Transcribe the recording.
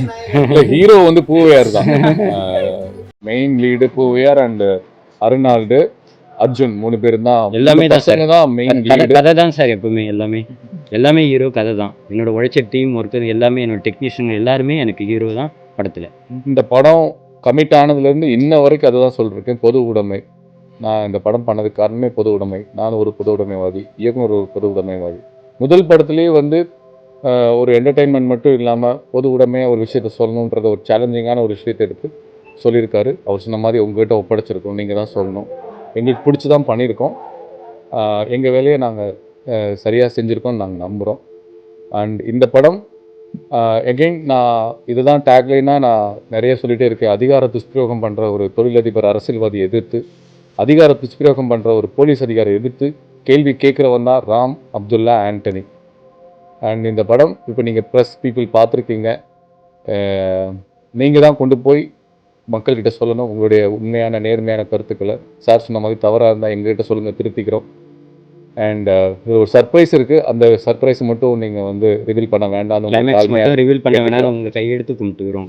Hero வந்து பூவையார் தான். Main lead Poovaiyar and Arnold Arjun மூணு பேர் தான். எல்லாமே தான் தான் மெயின் கதை தான் சார் எப்பவுமே எல்லாமே. எல்லாமே ஹீரோ கதை தான். என்னோட உழைச்ச டீம் ஒர்க்கு எல்லாமே என்னோட டெக்னீஷியன் எல்லாருமே எனக்கு ஹீரோ தான் படத்தில். இந்த படம் கமிட் ஆனதுலேருந்து இன்ன வரைக்கும் அதை தான் சொல்லிருக்கேன். பொது உடைமை. நான் இந்த படம் பண்ணதுக்கு காரணமே பொது உடைமை. நான் ஒரு பொது உடைமைவாதி. இயக்குனர் ஒரு பொது உடைமைவாதி. முதல் படத்துலேயே வந்து ஒரு என்டர்டெயின்மெண்ட் மட்டும் இல்லாமல் பொது உடமையாக ஒரு விஷயத்த சொல்லணுன்றத ஒரு சேலஞ்சிங்கான ஒரு விஷயத்தை எடுத்து சொல்லியிருக்காரு. அவர் சொன்ன மாதிரி உங்கள்கிட்ட ஒப்படைச்சிருக்கோம். நீங்கள் தான் சொல்லணும். எங்களுக்கு பிடிச்சி தான் பண்ணியிருக்கோம் எங்கள் வேலையை நாங்கள் சரியாக செஞ்சுருக்கோம்னு நாங்கள் நம்புகிறோம் அண்ட் இந்த படம் எகெயின் நான் இதுதான் டேக்லைனாக நான் நிறைய சொல்லிகிட்டே இருக்கேன். அதிகார துஷ்பிரயோகம் பண்ணுற ஒரு தொழிலதிபர் அரசியல்வாதி எதிர்த்து அதிகார துஷ்பிரயோகம் பண்ணுற ஒரு போலீஸ் அதிகாரி எதிர்த்து கேள்வி கேட்குறவன் தான் ராம் அப்துல்லா ஆண்டனி. அண்ட் இந்த படம் இப்போ நீங்கள் ப்ரெஸ் பீப்புள் பார்த்துருக்கீங்க. நீங்கள் தான் கொண்டு போய் மக்கள்கிட்ட சொல்லணும். உங்களுடைய உண்மையான நேர்மையான கருத்துக்களை. சார் சொன்ன மாதிரி தவறாக இருந்தால் எங்ககிட்ட சொல்லுங்கள் திருத்திக்கிறோம். அண்ட் இது ஒரு சர்ப்ரைஸ் இருக்குது அந்த சர்ப்ரைஸ் மட்டும் நீங்கள் வந்து ரிவீல் பண்ண வேண்டாம் ரிவீல் பண்ண வேணாம் உங்கள் கையெடுத்து கும்பிட்டுக்கிறோம்.